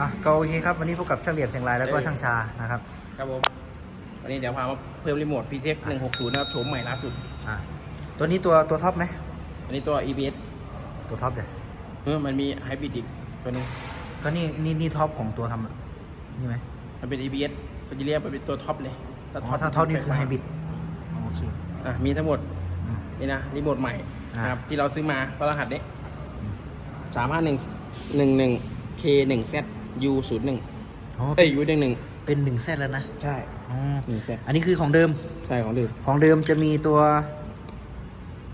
อะก็โอเคครับ วันนี้พบกับช่างเหลี่ยมเชียงรายแล้วก็เอ้ยช่างชานะครับ ครับผม วันนี้เดี๋ยวพามาเพิ่มรีโมท PTX 160นะครับโฉมใหม่ล่าสุด อะตัวนี้ตัวตัวท็อปไหมอันนี้ตัว EBS ตัวท็อปเดี๋ยวเออมันมีไฮบริดอีกตัวหนึงก็นี่นี่นี่ท็อปของตัวทำอะนี่ไหมมันเป็น EBS ก็จะเรียกมันเป็นตัวท็อปเลยอ๋อถ้าท็อปนี่คือไฮบริดโอเคอะมีทั้งหมดอืม นี่นะรีโมทใหม่อ่า นะครับที่เราซื้อมาก็รหัสนี้อืมสามห้าหนึ่งหนึ่งหนึ่ง K หนึ่ง Z U ศูนย์หนึ่งอ๋อเอ้ย U หนึ่งหนึ่งเป็นหนึ่งเซตแล้วนะใช่อ๋อหนึ่ง Z อันนี้คือของเดิมใช่ของดื่มของเดิมจะมีตัว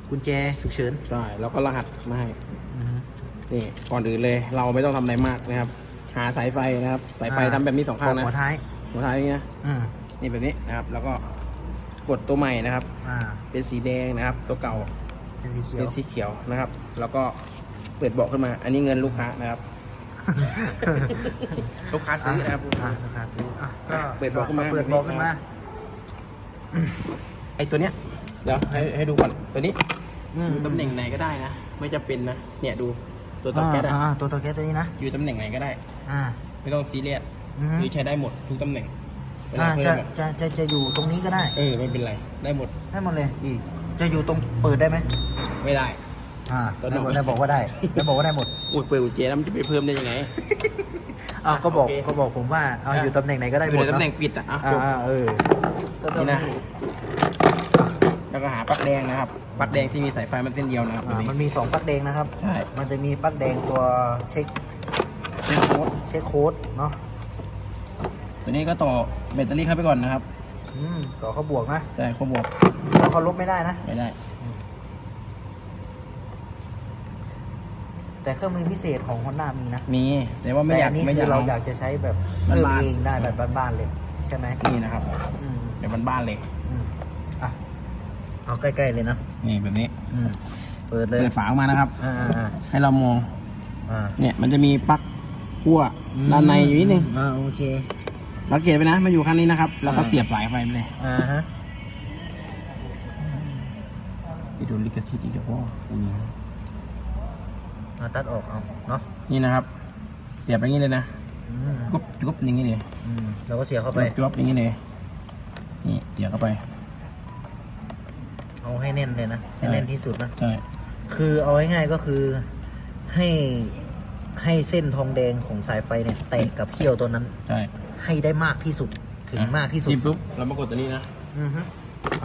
กุญแจฉุกเฉินใช่แล้วก็รหัสมาให้อือฮึนี่ก่อนอื่นเลยเราไม่ต้องทำอะไรมากนะครับ หาสายไฟนะครับ สายไฟทำแบบนี้สองข้างนะหัวท้ายหัวท้ายอย่างนี้นะอืมนี่แบบนี้นะครับ แล้วก็กดตัวใหม่นะครับอ่าเป็นสีแดงนะครับ ตัวเก่าเป็นสีเขียวเป็นสีเขียวนะครับ แล้วก็เปิดเบาะขึ้นมา อันนี้เงินลูกค้านะครับ ลูกค้าซื้อนะครับอ่าลูกค้าซื้ออะก็เปิดเบาะขึ้นมาเปิดเบาะขึ้นมา ไอตัวเนี้ย เดี๋ยวให้ให้ดูก่อน ตัวนี้อืมอยู่ตำแหน่งไหนก็ได้นะ ไม่จะเป็นนะ เนี่ยดูตัวเตอแก๊สอะอ่าตัวตัวแก๊สตัวนี้นะ อยู่ตำแหน่งไหนก็ได้ อ่า ไม่ต้องซีเรียสอือฮึหรือใช้ได้หมดทุกตำแหน่งเวลาอ่าเพิ่จะมอะจะจะจะอยู่ตรงนี้ก็ได้ เออไม่เป็นไร ได้หมด ได้หมดเลย อืมจะอยู่ตรงเปิดได้ไหม ไม่ได้ อ่าตัวได้บอกไหนได้บอกว่าได้ได้บอกว่าได้หมดอุ้ยเปิดกุญแจแล้วมันจะไปเพิ่มได้ยังไง อ้าวก็บอกโอเคก็บอกผมว่าเอาอยู่ตำแหน่งไหนก็ได้อหยู่มดในเนาะตำแหน่งปิดอะอะอ่าจบ อ่าเออก็ต้องนี่นะ แล้วก็หาปลั๊กแดงนะครับปลั๊กแดงที่มีสายไฟมันเส้นเดียวนะครับอ่ามันมีสองปลั๊กแดงนะครับ ใช่ มันจะมีปลั๊กแดงตัวเช็คเส้นโค้ดเช็คโค้ดเนาะตัวนี้ก็ต่อแบตเตอรี่เข้าไปก่อนนะครับ อืมต่อเขาบวกนะแต่เขาบวกต่อเขาลบไม่ได้นะไม่ได้ แต่เครื่องมือพิเศษของ Honda มีนะมีแต่ว่าไม่แต่อยาอักนนี้ไม่คืออยากเราลองอยากจะใช้แบบเพิ่มบ้านๆเองได้แบบบ้านๆเลย ใช่ไหมนี่นะครับอืมแบบบ้านๆเลย อืมอะเอาใกล้ๆเลยนะนี่แบบนี้อืมเปิดเลยเปิดฝาออกมานะครับ อ่าอ่าให้เรามอง อ่าเนี่ยมันจะมีปลั๊กขั้วด้านในอยู่นิดนึงอ่าโอเค สังเกตไปนะมันอยู่ข้างนี้นะครับ แล้วก็อ่า เสียบสายไฟไปเลยอ่าฮะ ไปโดนลิขสิทธิ์อีกเดี๋ยวพ่ออุ้ย เอาตัดออกเอาเนาะนี่นะครับเสียบอย่างนี้เลยนะอืมจุ๊บจุ๊บอย่างนี้เลยอืมเราก็เสียบเข้าไป จุ๊บจุ๊บอย่างนี้เลยนี่เสียบเข้าไป เอาให้แน่นเลยนะ ให้แน่นที่สุดนะ ใช่ คือเอาง่ายๆก็คือให้ให้เส้นทองแดงของสายไฟเนี่ยแตะกับเขี้ยวตัวนั้น ใช่ให้ได้มากที่สุดถึงมากที่สุดจิ้มปุ๊บเรามากดตัวนี้นะอือฮึ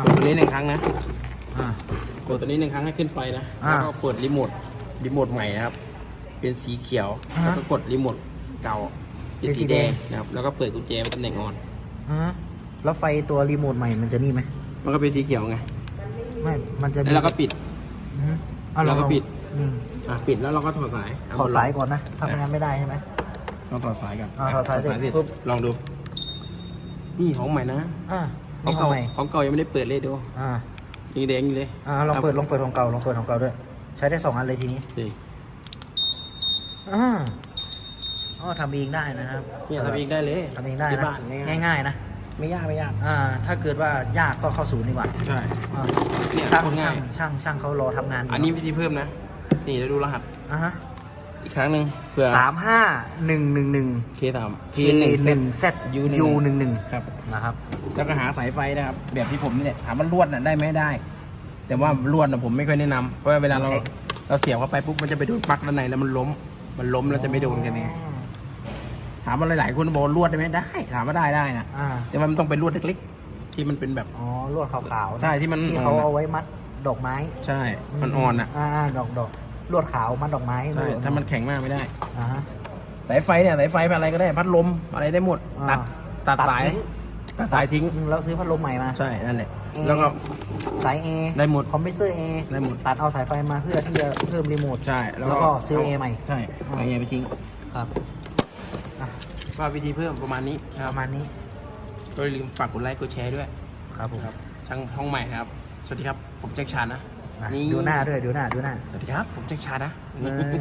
กดตัวนี้หนึ่งครั้งนะ อ่า กดตัวนี้หนึ่งครั้งให้ขึ้นไฟนะ อ่า แล้วก็กดรีโมท รีโมทใหม่นะครับ เป็นสีเขียวอ่าฮะแล้วก็กดรีโมทเก่าเป็นเป็นสีสีแดแดง งนะครับ แล้วก็เปิดกุญแจไว้ตำแหน่งออนอ่าฮะแล้วไฟตัวรีโมทใหม่มันจะนี่ไหมมันก็เป็นสีเขียวไง ไม่มันจะแล้วเราก็ปิด อือฮึเอาแล้วก็ลองปิด อืมอะปิดแล้วเราก็ถอดสายเถอดสายก่อนนะถ้าไม่งั้นไม่ได้ใช่ไหม เราถอดสายกันอ่าถอดสายเสร็จปุ๊บ ลองดู นี่ของใหม่นะอ่าขอนี่งของเก่าใหม่ของเก่ายังไม่ได้เปิดเลยดูอ่ายังแดงอยู่เลยอ่าลองเปิดลองเปิดของเก่าลองเปิดของเก่าด้วย ใช้ได้สองอันเลยทีนี้นี่อ่าอ๋อทำเองได้นะครับเนี่ยทำเองได้เลยทำเองได้ที่นะบ้านง่ายง่ายๆนะๆไม่ยากไม่ยาก อ่า ถ้าเกิดว่ายากก็เข้าศูนย์ดีกว่าใช่ อ่าเนี่ยช่างคนง่าช่าย งช่างช่างเขารอทำงานยู่อันนี้วิธีเพิ่มนะ นี่เดี๋ยวดูรหัส อ่าฮะอีกครั้งหนึ่งเผื่อสามห้าหนึ่งหนึ่งหนึ่งเคสาม K หนึ่งเซต U ยูหนึ่งหนึ่งครับ นะครับ แล้วก็หาสายไฟนะครับ แบบที่ผมนี่แหละถามว่าลวดน่ะได้ไหมได้ แต่ว่าลวดน่ะผมไม่ค่อยแนะนำเพราะว่าเวลาเราโอเคเราเสียบเข้าไปปุ๊บมันจะไปโดนปลั๊กด้านในแล้วมันล้ม มันล้มแล้วจะไม่โดนกันเองถามว่าหลายๆคนบอกว่าลวดได้ไหมได้ ถามว่าได้ได้นะอ่าแต่ว่ามันต้องเป็นลวดเล็กๆ ที่มันเป็นแบบ อ๋อลวดขาวๆใช่ที่มันที่เขาเอาไว้มัดดอกไม้ใช่มันอ่อนอะอ่าดอกดอกลวดขาวมัดดอกไม้ใช่ลวดถ้ามันแข็งมากไม่ได้อ่าฮะ สายไฟเนี่ยสายไฟอะไรก็ได้ พัดลมอะไรได้หมดอ่าตัดตัดตัดสายทิ้ง ตัดสายทิ้งอืมเราซื้อพัดลมใหม่มา ใช่ นั่นแหละ เอ แล้วก็ สาย A ได้หมดคอมเพรสเซอร์ A ได้หมด ตัดเอาสายไฟมาเพื่อที่จะเพิ่มรีโมท ใช่แล้วก็ซื้อ A ใหม่ ใช่เอาเอไปทิ้งครับอะว่าวิธีเพิ่มประมาณนี้นะปครับระมาณนี้ก็อย่าลืมฝากกดไลค์กดแชร์ด้วยครับผมครับช่างห้องใหม่นะครับ สวัสดีครับ ผมแจ็คชานนะอะดูหน้าด้วยดูหน้าดูหน้า สวัสดีครับ ผมแจ็คชานนะ เออ